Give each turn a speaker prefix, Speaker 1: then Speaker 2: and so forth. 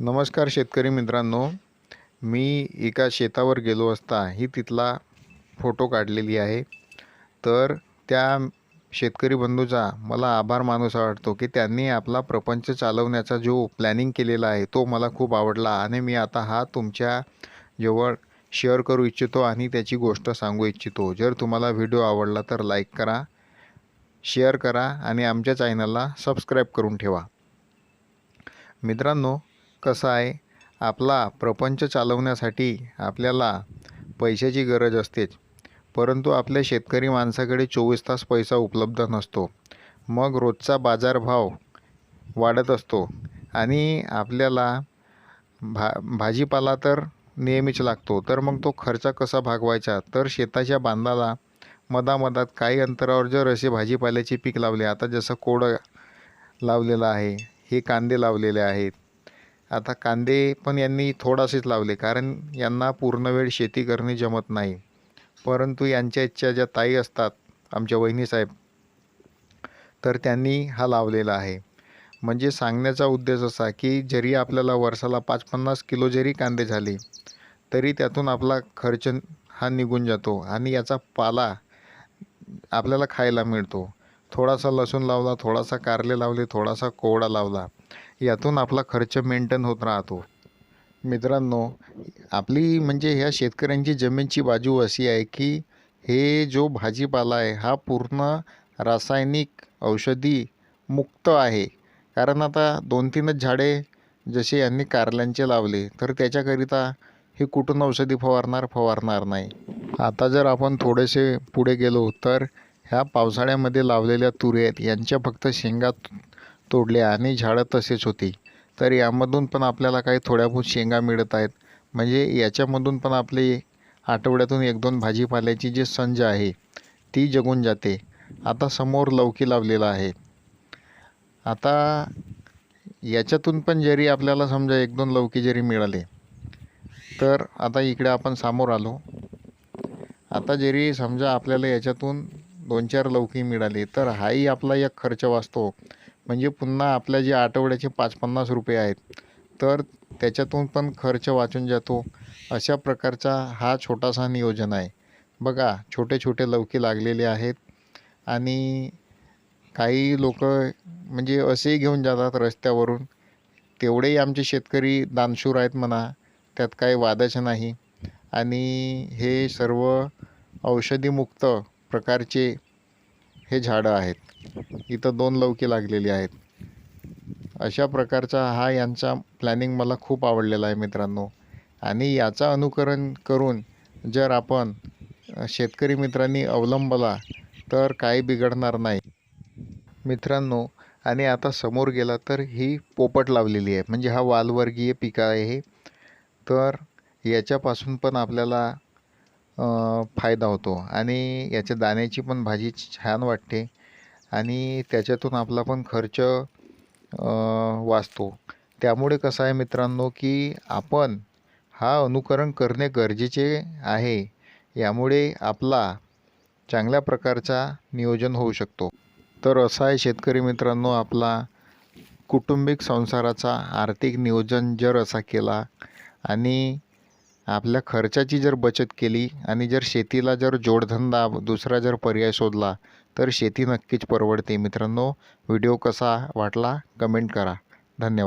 Speaker 1: नमस्कार शेतकरी मित्रांनो. मी एका शेतावर गेलो असता ही तिथला फोटो काढलेली आहे. तर त्या शेतकरी बंधूचा मला आभार मानूसा वाटतो की त्यांनी आपला प्रपंच चालवण्याचा जो प्लॅनिंग केलेला आहे तो मला खूप आवडला आणि मी आता हा तुमच्या जवळ शेअर करू इच्छितो आणि त्याची गोष्ट सांगू इच्छितो. जर तुम्हाला व्हिडिओ आवडला तर लाईक करा शेअर करा आणि आमच्या चॅनलला सबस्क्राईब करून ठेवा. मित्रांनो कसं आहे? आपला प्रपंच चालवण्यासाठी आपल्याला पैशाची गरज असतेच. परंतु आपल्या शेतकरी माणसाकडे चोवीस तास पैसा उपलब्ध नसतो. मग रोजचा बाजारभाव वाढत असतो. आणि आपल्याला भा भाजीपाला तर नेहमीच लागतो. तर मग तो खर्च कसा भागवायचा? तर शेताच्या बांधाला मधामधात काही अंतरावर जर असे भाजीपाल्याचे पीक लावले आता जसं कोडं लावलेलं आहे हे कांदे लावलेले आहेत आता कांदे पण यांनी थोडासेच लावले कारण यांना पूर्ण वेळ शेती करणे जमत नाही. परंतु यांच्या इच्छा ज्या ताई असतात आमच्या वहिनीसाहेब तर त्यांनी हा लावलेला आहे. म्हणजे सांगण्याचा उद्देश असा की जरी आपल्याला वर्षाला पाच पन्नास किलो जरी कांदे झाले तरी त्यातून आपला खर्च हा निघून जातो आणि याचा पाला आपल्याला खायला मिळतो. थोडासा लसूण लावला थोडासा कारले लावले थोडासा कोवडा लावला यातून आपला खर्च मेंटेन होत राहतो. मित्रांनो आपली म्हणजे ह्या शेतकऱ्यांची जमीनची बाजू अशी आहे की हे जो भाजीपाला आहे हा पूर्ण रासायनिक औषधी मुक्त आहे. कारण आता दोन तीनच झाडे जसे यांनी कारल्यांचे लावले तर त्याच्याकरिता हे कुठून औषधी फवारणार फवारणार नाही. आता जर आपण थोडेसे पुढे गेलो तर ह्या पावसाळ्यामध्ये लावलेल्या तुरी आहेत यांच्या फक्त शेंगा तोडले आणि झाडं तसेच होती. तर यामधून पण आपल्याला काही थोड्याभूत शेंगा मिळत आहेत. म्हणजे याच्यामधून पण आपले आठवड्यातून एक दोन भाजीपाल्याची जी संज आहे ती जगून जाते. आता समोर लौकी लावलेला आहे. आता याच्यातून पण जरी आपल्याला समजा एक दोन लौकी जरी मिळाले तर आता इकडे आपण समोर आलो. आता जरी समजा आपल्याला याच्यातून दोन चार लौकी मिळाली तर हाही आपला एक खर्च वाचतो. म्हणजे पुन्हा आपल्या जे आठवड्याचे पाच पन्नास रुपये आहेत तर त्याच्यातून पण खर्च वाचून जातो. अशा प्रकारचा हा छोटासा नियोजन आहे. बघा छोटे छोटे लौकी लागलेले आहेत आणि काही लोक म्हणजे असेही घेऊन जातात रस्त्यावरून. तेवढेही आमचे शेतकरी दानशूर आहेत म्हणा त्यात काही वादच नाही. आणि हे सर्व औषधीमुक्त प्रकारचे हे झाडं आहेत. इथं दोन लौकी लागलेली आहेत. अशा प्रकारचा हा यांचा प्लॅनिंग मला खूप आवडलेला आहे मित्रांनो. आणि याचा अनुकरण करून जर आपण शेतकरी मित्रांनी अवलंबला तर काही बिघडणार नाही. मित्रांनो आणि आता समोर गेला तर ही पोपट लावलेली आहे. म्हणजे हा वालवर्गीय पिका आहे. हे तर याच्यापासून पण आपल्याला फायदा होतो. आणि याच्या दाण्याची पण भाजी छान वाटते. आणि त्याच्यातून आपला पण खर्च वाचतो. त्यामुळे कसं आहे मित्रांनो की आपण हा अनुकरण करणे गरजेचे आहे. यामुळे आपला चांगल्या प्रकारचा नियोजन होऊ शकतो. तर असा आहे शेतकरी मित्रांनो आपला कुटुंबिक संसाराचा आर्थिक नियोजन जर असा केला आणि आपल्या खर्चाची जर बचत केली आणि जर शेतीला जर जोडधंदा दुसरा जर पर्याय शोधला तर शेती नक्कीच परवडते मित्रांनो. व्हिडिओ कसा वाटला? कमेंट करा. धन्यवाद.